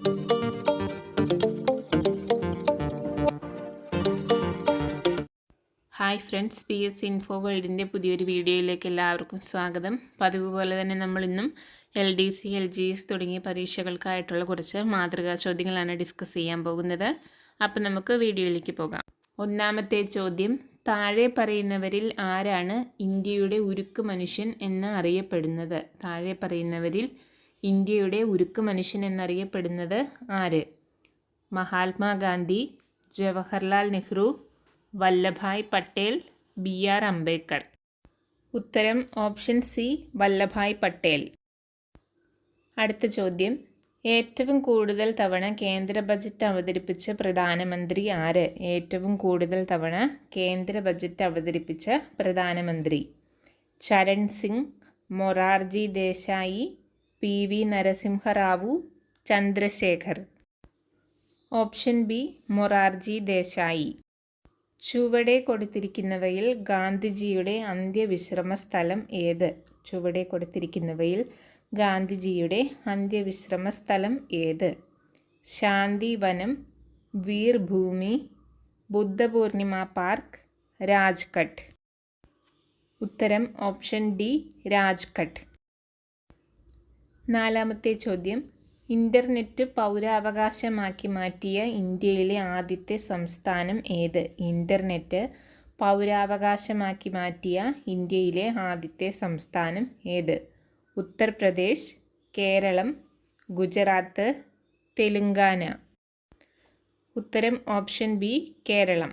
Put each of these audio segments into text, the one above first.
Hi friends P S info വേൾഡിന്റെ പുതിയൊരു വീഡിയോയിലേക്ക് എല്ലാവർക്കും സ്വാഗതം. പതിവ് പോലെ തന്നെ നമ്മൾ ഇന്നും L D C L G S തുടങ്ങിയ പരീക്ഷകൾക്കായിട്ടുള്ള കുറച്ച് മാതൃകാ ചോദ്യങ്ങളാണ് ഡിസ്കസ് ചെയ്യാൻ പോകുന്നത്. അപ്പം നമുക്ക് വീഡിയോയിലേക്ക് പോകാം. ഒന്നാമത്തെ ചോദ്യം താഴെ പറയുന്നവരിൽ ആരാണ് ഇന്ത്യയുടെ ഉരുക്ക് മനുഷ്യൻ എന്ന് അറിയപ്പെടുന്നത്? താഴെ പറയുന്നവരിൽ ഇന്ത്യയുടെ ഉരുക്ക് മനുഷ്യൻ എന്നറിയപ്പെടുന്നത് ആര്? Mahatma Gandhi Jawaharlal Nehru Vallabhbhai Patel B R Ambedkar. ഉത്തരം ഓപ്ഷൻ സി വല്ലഭായ് പട്ടേൽ. അടുത്ത ചോദ്യം. ഏറ്റവും കൂടുതൽ തവണ കേന്ദ്ര ബജറ്റ് അവതരിപ്പിച്ച പ്രധാനമന്ത്രി ആര്? ഏറ്റവും കൂടുതൽ തവണ കേന്ദ്ര ബജറ്റ് അവതരിപ്പിച്ച പ്രധാനമന്ത്രി. Charan Singh Morarji Desai P V Narasimha Rao Chandrashekhar. Option B Morarji Desai. ചുവടെ കൊടുത്തിരിക്കുന്നവയിൽ ഗാന്ധിജിയുടെ അന്ത്യവിശ്രമ സ്ഥലം ഏത്? ചുവടെ കൊടുത്തിരിക്കുന്നവയിൽ ഗാന്ധിജിയുടെ അന്ത്യവിശ്രമ സ്ഥലം ഏത്? ശാന്തിവനം വീർഭൂമി ബുദ്ധപൂർണിമ പാർക്ക് രാജ്ഘട്ട്. ഉത്തരം ഓപ്ഷൻ ഡി രാജ്ഘട്ട്. നാലാമത്തെ ചോദ്യം. ഇന്റർനെറ്റ് പൗരാവകാശമാക്കി മാറ്റിയ ഇന്ത്യയിലെ ആദ്യത്തെ സംസ്ഥാനം ഏത്? ഇന്റർനെറ്റ് പൗരാവകാശമാക്കി മാറ്റിയ ഇന്ത്യയിലെ ആദ്യത്തെ സംസ്ഥാനം ഏത്? ഉത്തർപ്രദേശ് കേരളം ഗുജറാത്ത് തെലുങ്കാന. ഉത്തരം ഓപ്ഷൻ ബി കേരളം.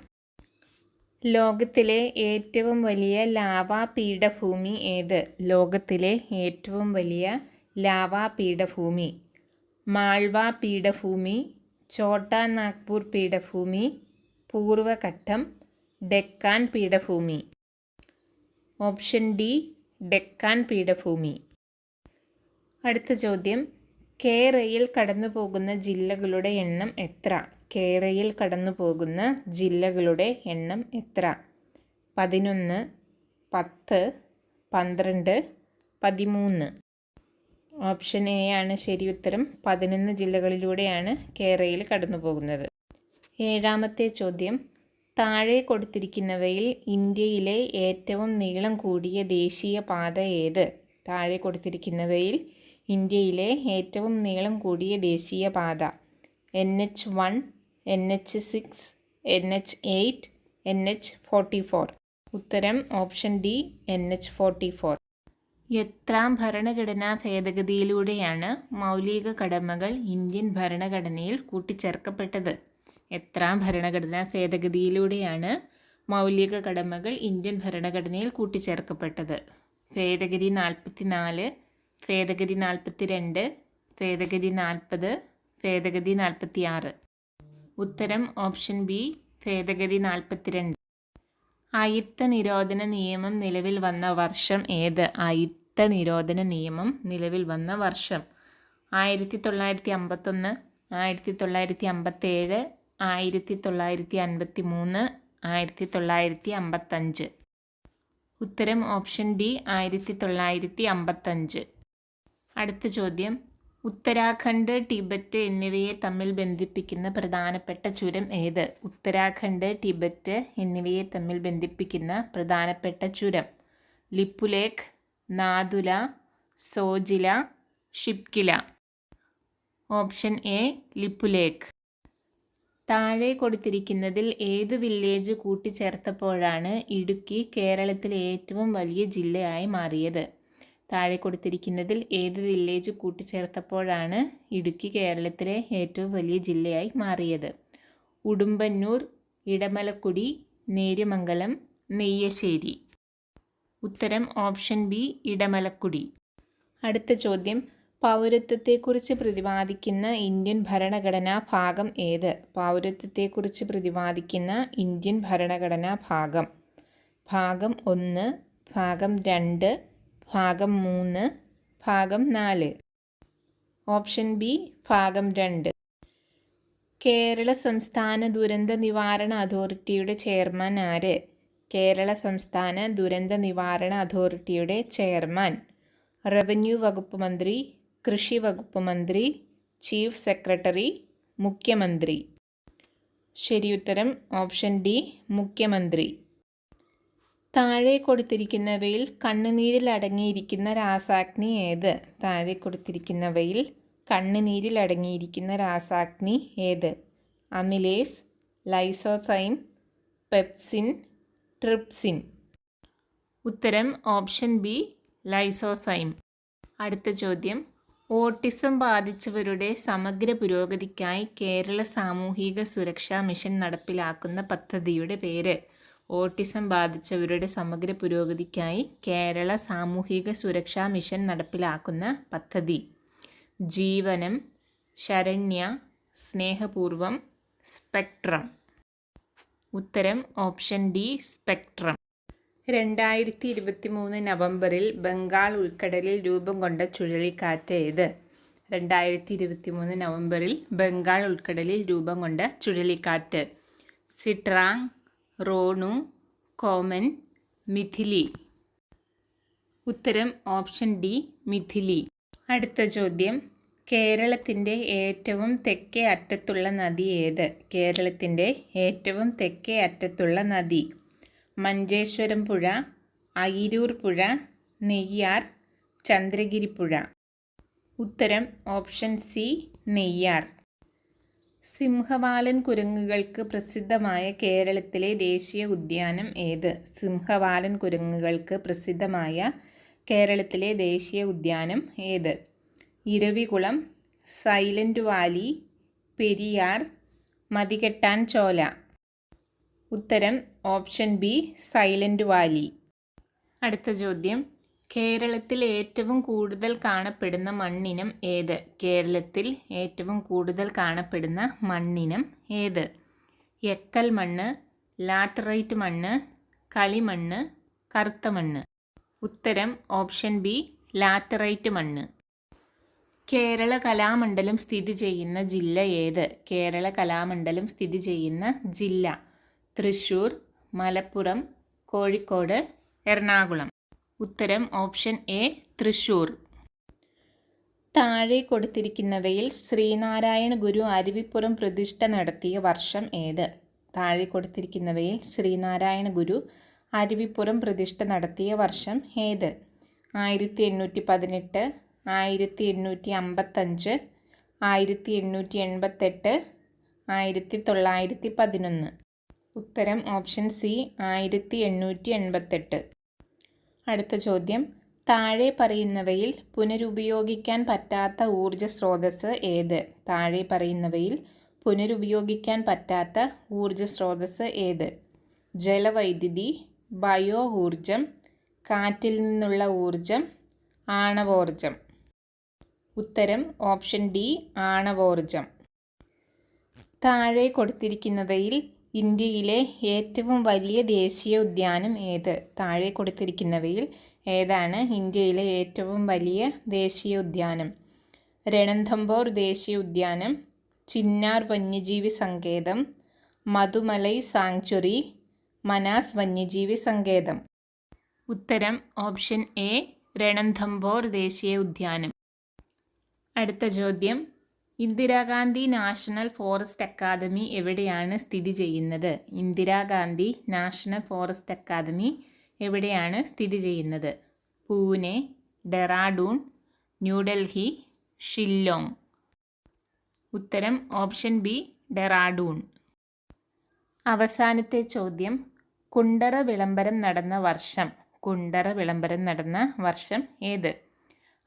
ലോകത്തിലെ ഏറ്റവും വലിയ ലാവാ പീഠഭൂമി ഏത്? ലോകത്തിലെ ഏറ്റവും വലിയ ലാവാ പീഠഭൂമി മാൾവ പീഠഭൂമി ഛോട്ടാ നാഗ്പൂർ പീഠഭൂമി പൂർവഘട്ടം ഡെക്കാൻ പീഠഭൂമി. ഓപ്ഷൻ ഡി ഡെക്കാൻ പീഠഭൂമി. അടുത്ത ചോദ്യം കേരയിൽ കടന്നു പോകുന്ന ജില്ലകളുടെ എണ്ണം എത്ര? കേരയിൽ കടന്നു പോകുന്ന ജില്ലകളുടെ എണ്ണം എത്ര? പതിനൊന്ന് പത്ത് പന്ത്രണ്ട് പതിമൂന്ന്. ഓപ്ഷൻ എ ആണ് ശരി ഉത്തരം. പതിനൊന്ന് ജില്ലകളിലൂടെയാണ് കേരളയിൽ കടന്നു പോകുന്നത് ഏഴാമത്തെ ചോദ്യം. താഴെ കൊടുത്തിരിക്കുന്നവയിൽ ഇന്ത്യയിലെ ഏറ്റവും നീളം കൂടിയ ദേശീയ പാത ഏത്? താഴെ കൊടുത്തിരിക്കുന്നവയിൽ ഇന്ത്യയിലെ ഏറ്റവും നീളം കൂടിയ ദേശീയ പാത. N H one N H six N H eight N H forty four ഉത്തരം option D N H forty four എത്രാം ഭരണഘടനാ ഭേദഗതിയിലൂടെയാണ് മൗലിക കടമകൾ ഇന്ത്യൻ ഭരണഘടനയിൽ കൂട്ടിച്ചേർക്കപ്പെട്ടത്? എത്രാം ഭരണഘടനാ ഭേദഗതിയിലൂടെയാണ് മൗലിക കടമകൾ ഇന്ത്യൻ ഭരണഘടനയിൽ കൂട്ടിച്ചേർക്കപ്പെട്ടത്? ഭേദഗതി നാൽപ്പത്തി നാല് ഭേദഗതി നാൽപ്പത്തി രണ്ട് ഭേദഗതി നാൽപ്പത് ഭേദഗതി നാൽപ്പത്തി ആറ് ഉത്തരം ഓപ്ഷൻ ബി ഭേദഗതി നാൽപ്പത്തിരണ്ട്. അയിത്ത നിരോധന നിയമം നിലവിൽ വന്ന വർഷം ഏത്? അയിത്ത നിരോധന നിയമം നിലവിൽ വന്ന വർഷം. ആയിരത്തി തൊള്ളായിരത്തി അമ്പത്തൊന്ന് ആയിരത്തി തൊള്ളായിരത്തി അമ്പത്തേഴ് ആയിരത്തി തൊള്ളായിരത്തി അൻപത്തി മൂന്ന് ആയിരത്തി തൊള്ളായിരത്തി അമ്പത്തഞ്ച് ഉത്തരം ഓപ്ഷൻ ഡി ആയിരത്തി തൊള്ളായിരത്തി അമ്പത്തഞ്ച് അടുത്ത ചോദ്യം. ഉത്തരാഖണ്ഡ് ടിബറ്റ് എന്നിവയെ തമ്മിൽ ബന്ധിപ്പിക്കുന്ന പ്രധാനപ്പെട്ട ചുരം ഏത്? ഉത്തരാഖണ്ഡ് ടിബറ്റ് എന്നിവയെ തമ്മിൽ ബന്ധിപ്പിക്കുന്ന പ്രധാനപ്പെട്ട ചുരം. Lipulekh Nathula Zojila Shipki La. Option A Lipulekh. താഴെ കൊടുത്തിരിക്കുന്നതിൽ ഏത് വില്ലേജ് കൂട്ടിച്ചേർത്തപ്പോഴാണ് ഇടുക്കി കേരളത്തിലെ ഏറ്റവും വലിയ ജില്ലയായി മാറിയത്? താഴെ കൊടുത്തിരിക്കുന്നതിൽ ഏത് വില്ലേജ് കൂട്ടിച്ചേർത്തപ്പോഴാണ് ഇടുക്കി കേരളത്തിലെ ഏറ്റവും വലിയ ജില്ലയായി മാറിയത്? ഉടുമ്പന്നൂർ ഇടമലക്കുടി നേര്യമംഗലം നെയ്യശ്ശേരി. ഉത്തരം ഓപ്ഷൻ ബി ഇടമലക്കുടി. അടുത്ത ചോദ്യം. പൗരത്വത്തെക്കുറിച്ച് പ്രതിപാദിക്കുന്ന ഇന്ത്യൻ ഭരണഘടനാ ഭാഗം ഏത്? പൗരത്വത്തെക്കുറിച്ച് പ്രതിപാദിക്കുന്ന ഇന്ത്യൻ ഭരണഘടനാ ഭാഗം. ഭാഗം ഒന്ന് ഭാഗം രണ്ട് ഭാഗം മൂന്ന് ഭാഗം നാല്. ഓപ്ഷൻ ബി ഭാഗം രണ്ട്. കേരള സംസ്ഥാന ദുരന്ത നിവാരണ അതോറിറ്റിയുടെ ചെയർമാൻ ആര്? കേരള സംസ്ഥാന ദുരന്ത നിവാരണ അതോറിറ്റിയുടെ ചെയർമാൻ. റവന്യൂ വകുപ്പ് മന്ത്രി കൃഷി വകുപ്പ് മന്ത്രി ചീഫ് സെക്രട്ടറി മുഖ്യമന്ത്രി. ശരിയുത്തരം ഓപ്ഷൻ ഡി മുഖ്യമന്ത്രി. താഴെ കൊടുത്തിരിക്കുന്നവയിൽ കണ്ണുനീരിൽ അടങ്ങിയിരിക്കുന്ന രാസാഗ്നി ഏത്? താഴെ കൊടുത്തിരിക്കുന്നവയിൽ കണ്ണുനീരിൽ അടങ്ങിയിരിക്കുന്ന രാസാഗ്നി ഏത്? Amylase lysozyme pepsin trypsin. ഉത്തരം ഓപ്ഷൻ ബി ലൈസോസൈം. അടുത്ത ചോദ്യം. ഓട്ടിസം ബാധിച്ചവരുടെ സമഗ്ര പുരോഗതിക്കായി കേരള സാമൂഹിക സുരക്ഷാ മിഷൻ നടപ്പിലാക്കുന്ന പദ്ധതിയുടെ പേര്. ഓട്ടിസം ബാധിച്ചവരുടെ സമഗ്ര പുരോഗതിക്കായി കേരള സാമൂഹിക സുരക്ഷാ മിഷൻ നടപ്പിലാക്കുന്ന പദ്ധതി. ജീവനം ശരണ്യ സ്നേഹപൂർവം സ്പെക്ട്രം. ഉത്തരം ഓപ്ഷൻ ഡി സ്പെക്ട്രം. രണ്ടായിരത്തി ഇരുപത്തി മൂന്ന് നവംബറിൽ ബംഗാൾ ഉൾക്കടലിൽ രൂപം കൊണ്ട ചുഴലിക്കാറ്റ് ഏത്? രണ്ടായിരത്തി ഇരുപത്തി മൂന്ന് നവംബറിൽ ബംഗാൾ ഉൾക്കടലിൽ രൂപം കൊണ്ട ചുഴലിക്കാറ്റ്. സിട്രാങ് റോണു കോമൻ മിഥിലി. ഉത്തരം ഓപ്ഷൻ ഡി മിഥിലി. അടുത്ത ചോദ്യം കേരളത്തിന്റെ ഏറ്റവും തെക്കേ അറ്റത്തുള്ള നദി ഏത്? കേരളത്തിന്റെ ഏറ്റവും തെക്കേ അറ്റത്തുള്ള നദി. മഞ്ചേശ്വരം പുഴ അയിരൂർ പുഴ നെയ്യാർ ചന്ദ്രഗിരി പുഴ. ഉത്തരം ഓപ്ഷൻ സി നെയ്യാർ. സിംഹവാലൻ കുരങ്ങുകൾക്ക് പ്രസിദ്ധമായ കേരളത്തിലെ ദേശീയ ഉദ്യാനം ഏത്? സിംഹവാലൻ കുരങ്ങുകൾക്ക് പ്രസിദ്ധമായ കേരളത്തിലെ ദേശീയ ഉദ്യാനം ഏത്? Eravikulam Silent Valley Periyar Mathikettan Shola. ഉത്തരം ഓപ്ഷൻ ബി സൈലന്റ് വാലി. അടുത്ത ചോദ്യം. കേരളത്തിൽ ഏറ്റവും കൂടുതൽ കാണപ്പെടുന്ന മണ്ണിനം ഏത്? കേരളത്തിൽ ഏറ്റവും കൂടുതൽ കാണപ്പെടുന്ന മണ്ണിനം ഏത്? എക്കൽ മണ്ണ് ലാറ്ററൈറ്റ് മണ്ണ് കളിമണ്ണ് കറുത്ത മണ്ണ്. ഉത്തരം ഓപ്ഷൻ ബി ലാറ്ററൈറ്റ് മണ്ണ്. കേരള കലാമണ്ഡലം സ്ഥിതി ചെയ്യുന്ന ജില്ല ഏത്? കേരള കലാമണ്ഡലം സ്ഥിതി ചെയ്യുന്ന ജില്ല. തൃശ്ശൂർ മലപ്പുറം കോഴിക്കോട് എറണാകുളം. ഉത്തരം ഓപ്ഷൻ എ തൃശൂർ. താഴെ കൊടുത്തിരിക്കുന്നവയിൽ ശ്രീനാരായണ ഗുരു അരുവിപ്പുറം പ്രതിഷ്ഠ നടത്തിയ വർഷം ഏത്? താഴെ കൊടുത്തിരിക്കുന്നവയിൽ ശ്രീനാരായണ ഗുരു അരുവിപ്പുറം പ്രതിഷ്ഠ നടത്തിയ വർഷം ഏത്? ആയിരത്തി എണ്ണൂറ്റി പതിനെട്ട് ആയിരത്തി എണ്ണൂറ്റി അമ്പത്തഞ്ച് ആയിരത്തി എണ്ണൂറ്റി എൺപത്തെട്ട് ആയിരത്തി തൊള്ളായിരത്തി പതിനൊന്ന് ഉത്തരം ഓപ്ഷൻ സി ആയിരത്തി എണ്ണൂറ്റി എൺപത്തെട്ട് അടുത്ത ചോദ്യം. താഴെ പറയുന്നവയിൽ പുനരുപയോഗിക്കാൻ പറ്റാത്ത ഊർജ സ്രോതസ് ഏത്? താഴെ പറയുന്നവയിൽ പുനരുപയോഗിക്കാൻ പറ്റാത്ത ഊർജ സ്രോതസ് ഏത്? ജലവൈദ്യുതി ബയോ ഊർജം കാറ്റിൽ നിന്നുള്ള ഊർജം ആണവോർജം ഉത്തരം ഓപ്ഷൻ ഡി ആണവോർജം താഴെ കൊടുത്തിരിക്കുന്നവയിൽ ഇന്ത്യയിലെ ഏറ്റവും വലിയ ദേശീയ ഉദ്യാനം ഏത്? താഴെ കൊടുത്തിരിക്കുന്നവയിൽ ഏതാണ് ഇന്ത്യയിലെ ഏറ്റവും വലിയ ദേശീയ ഉദ്യാനം? രണന്തംബോർ ദേശീയ ഉദ്യാനം ചിന്നാർ വന്യജീവി സങ്കേതം മധുമലൈ സാങ്ച്വറി മനാസ് വന്യജീവി സങ്കേതം. ഉത്തരം ഓപ്ഷൻ എ രണന്തംബോർ ദേശീയ ഉദ്യാനം. അടുത്ത ചോദ്യം ഇന്ദിരാഗാന്ധി നാഷണൽ ഫോറസ്റ്റ് അക്കാദമി എവിടെയാണ് സ്ഥിതി ചെയ്യുന്നത്? ഇന്ദിരാഗാന്ധി നാഷണൽ ഫോറസ്റ്റ് അക്കാദമി എവിടെയാണ് സ്ഥിതി ചെയ്യുന്നത്? പൂനെ ഡെറാഡൂൺ ന്യൂഡൽഹി ഷില്ലോങ്. ഉത്തരം ഓപ്ഷൻ ബി ഡെറാഡൂൺ. അവസാനത്തെ ചോദ്യം. കുണ്ടറ വിളംബരം നടന്ന വർഷം. കുണ്ടറ വിളംബരം നടന്ന വർഷം ഏത്?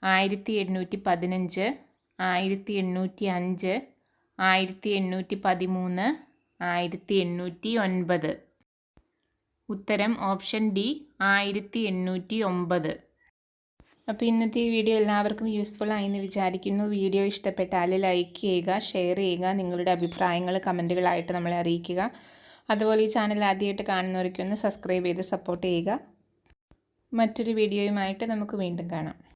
ആയിരത്തി എണ്ണൂറ്റി പതിനഞ്ച് ആയിരത്തി എണ്ണൂറ്റി അഞ്ച് ആയിരത്തി എണ്ണൂറ്റി പതിമൂന്ന് ആയിരത്തി എണ്ണൂറ്റി ഒൻപത് ഉത്തരം ഓപ്ഷൻ ഡി ആയിരത്തി എണ്ണൂറ്റി ഒമ്പത് അപ്പോൾ ഇന്നത്തെ ഈ വീഡിയോ എല്ലാവർക്കും യൂസ്ഫുൾ ആയെന്ന് വിചാരിക്കുന്നു. വീഡിയോ ഇഷ്ടപ്പെട്ടാൽ ലൈക്ക് ചെയ്യുക ഷെയർ ചെയ്യുക നിങ്ങളുടെ അഭിപ്രായങ്ങൾ കമന്റുകളായിട്ട് നമ്മളെ അറിയിക്കുക. അതുപോലെ ഈ ചാനൽ ആദ്യമായിട്ട് കാണുന്നവർക്കൊന്ന് സബ്സ്ക്രൈബ് ചെയ്ത് സപ്പോർട്ട് ചെയ്യുക. മറ്റൊരു വീഡിയോയുമായിട്ട് നമുക്ക് വീണ്ടും കാണാം.